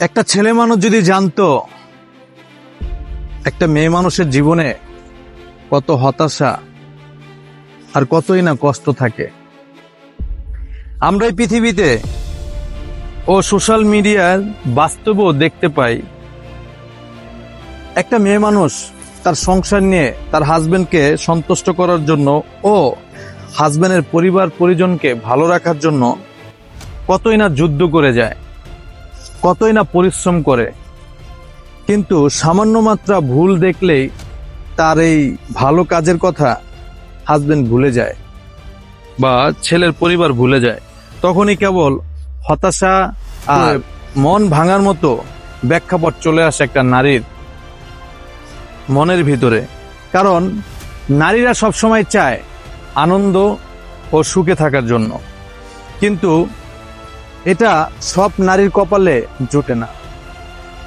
একটা ছেলে মানুষ যদি জানতো একটা মেয়ে মানুষের জীবনে কত হতাশা আর কতই না কষ্ট থাকে আমরা এই পৃথিবীতে ও সোশ্যাল মিডিয়ার বাস্তবও দেখতে পাই। একটা মেয়ে মানুষ তার সংসার নিয়ে তার হাজবেন্ডকে সন্তুষ্ট করার জন্য ও হাজবেন্ডের পরিবার পরিজনকে ভালো রাখার জন্য কতই না যুদ্ধ করে যায়। কতই না পরিশ্রম করে। কিন্তু সামান্য মাত্রা ভুল দেখলেই তার এই ভালো কাজের কথা হাজবেন্ড ভুলে যায় বা ছেলের পরিবার ভুলে যায়। তখনই কেবল হতাশা আর মন ভাঙার মতো ব্যাখ্যাপট চলে আসে একটা নারীর মনের ভিতরে। কারণ নারীরা সবসময় চায় আনন্দ ও সুখে থাকার জন্য। কিন্তু এটা সব নারীর কপালে জোটে না।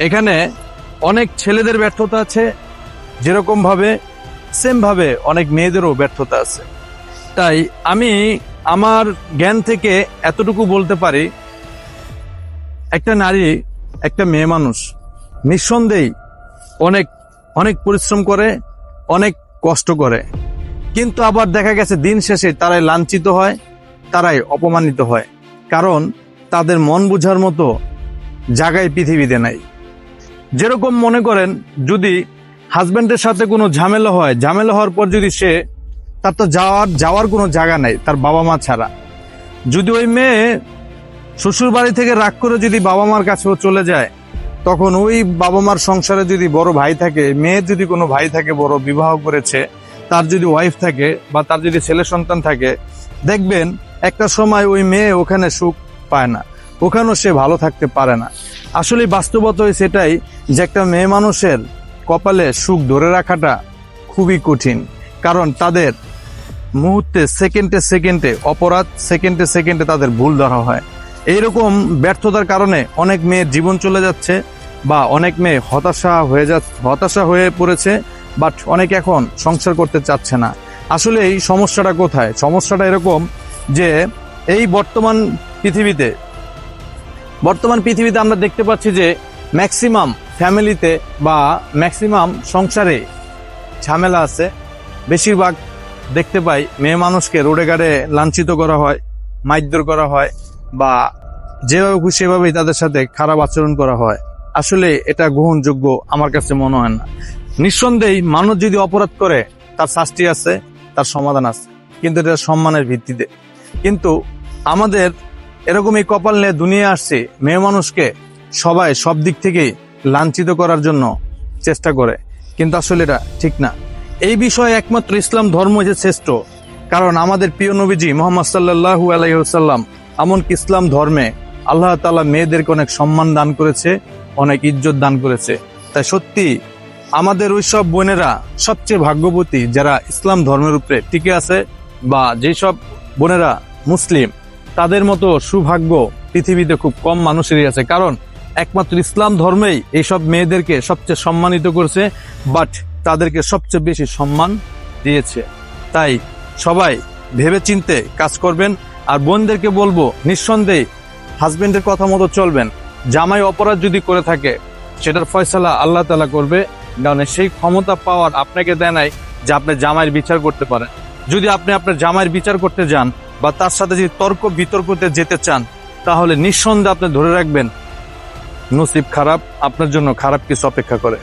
এখানে অনেক ছেলেদের ব্যর্থতা আছে যেরকম ভাবে সেম ভাবে অনেক মেয়েদেরও ব্যর্থতা আছে। তাই আমি আমার জ্ঞান থেকে এতটুকু বলতে পারি, একটা নারী, একটা মেয়ে মানুষ নিঃসন্দেহে অনেক অনেক পরিশ্রম করে, অনেক কষ্ট করে। কিন্তু আবার দেখা গেছে দিন শেষে তারাই লাঞ্ছিত হয়, তারাই অপমানিত হয়। কারণ তাদের মন বোঝার মতো জায়গায় পৃথিবীতে নাই। যেরকম মনে করেন, যদি হাজব্যান্ডের সাথে কোনো ঝামেলা হয়, ঝামেলা হওয়ার পর যদি সে তার তো যাওয়ার যাওয়ার কোনো জায়গা নাই, তার বাবা মা ছাড়া। যদি ওই মেয়ে শ্বশুর বাড়ি থেকে রাগ করে যদি বাবা মার কাছেও চলে যায়, তখন ওই বাবা মার সংসারে যদি বড় ভাই থাকে, মেয়ের যদি কোনো ভাই থাকে, বড় বিবাহ করেছে, তার যদি ওয়াইফ থাকে বা তার যদি ছেলে সন্তান থাকে, দেখবেন একটা সময় ওই মেয়ে ওখানে সুখ পায় না। ওখানেও সে ভালো থাকতে পারে না। আসলে বাস্তবতই সেটাই যে একটা মেয়ে মানুষের কপালে সুখ ধরে রাখাটা খুবই কঠিন। কারণ তাদের মুহূর্তে সেকেন্ডে সেকেন্ডে, অপরাধ সেকেন্ডে সেকেন্ডে তাদের ভুল ধরা হয়। এইরকম ব্যর্থতার কারণে অনেক মেয়ের জীবন চলে যাচ্ছে বা অনেক মেয়ে হতাশা হয়ে যা হতাশা হয়ে পড়েছে, বাট অনেক এখন সংসার করতে চাচ্ছে না। আসলে এই সমস্যাটা কোথায়? সমস্যাটা এরকম যে এই বর্তমান পৃথিবীতে। বর্তমান পৃথিবীতে আমরা দেখতে পাচ্ছি যে ম্যাক্সিমাম ফ্যামিলিতে বা ম্যাক্সিমাম সংসারে ঝামেলা আছে। বেশিরভাগ দেখতে পাই মেয়ে মানুষকে রোডে গাড়ে লাঞ্ছিত করা হয়, মারধর করা হয় বা যেভাবে খুশি সেভাবেই তাদের সাথে খারাপ আচরণ করা হয়। আসলে এটা গ্রহণযোগ্য আমার কাছে মনে হয় না। নিঃসন্দেহে মানুষ যদি অপরাধ করে, তার শাস্তি আছে, তার সমাধান আছে। কিন্তু এটা সম্মানের ভিত্তিতে। কিন্তু আমাদের এরকম এই কপাল নিয়ে দুনিয়া আসছে, মেয়ে মানুষকে সবাই সব দিক থেকেই লাঞ্ছিত করার জন্য চেষ্টা করে। কিন্তু আসলে এটা ঠিক না। এই বিষয়ে একমাত্র ইসলাম ধর্ম যে শ্রেষ্ঠ, কারণ আমাদের প্রিয় নবীজি মোহাম্মদ সাল্লাহু আলাইসাল্লাম এমনকি ইসলাম ধর্মে আল্লাহ তালা মেয়েদেরকে অনেক সম্মান দান করেছে, অনেক ইজ্জত দান করেছে। তাই সত্যি আমাদের ওই সব বোনেরা সবচেয়ে ভাগ্যবতী যারা ইসলাম ধর্মের উপরে টিকে আছে বা যেসব বোনেরা মুসলিম তাদের মতো সৌভাগ্য পৃথিবীতে খুব কম মানুষেরই আছে। কারণ একমাত্র ইসলাম ধর্মেই এইসব মেয়েদেরকে সবচেয়ে সম্মানিত করছে বাট তাদেরকে সবচেয়ে বেশি সম্মান দিয়েছে। তাই সবাই ভেবে চিনতে কাজ করবেন, আর বোনদেরকে বলব, নিঃসন্দেহে হাজবেন্ডের কথা মতো চলবেন। জামাই অপরাধ যদি করে থাকে, সেটার ফয়সালা আল্লাহ তালা করবে, কারণ সেই ক্ষমতা পাওয়ার আপনাকে দেয় নাই যে আপনি জামাইয়ের বিচার করতে পারেন। যদি আপনি আপনার জামাইয়ের বিচার করতে যান বা তার সাথে যদি তর্ক বিতর্কতে যেতে চান, তাহলে নিঃসন্দেহে আপনি ধরে রাখবেন, নসিব খারাপ আপনার জন্য খারাপ কিছু অপেক্ষা করে।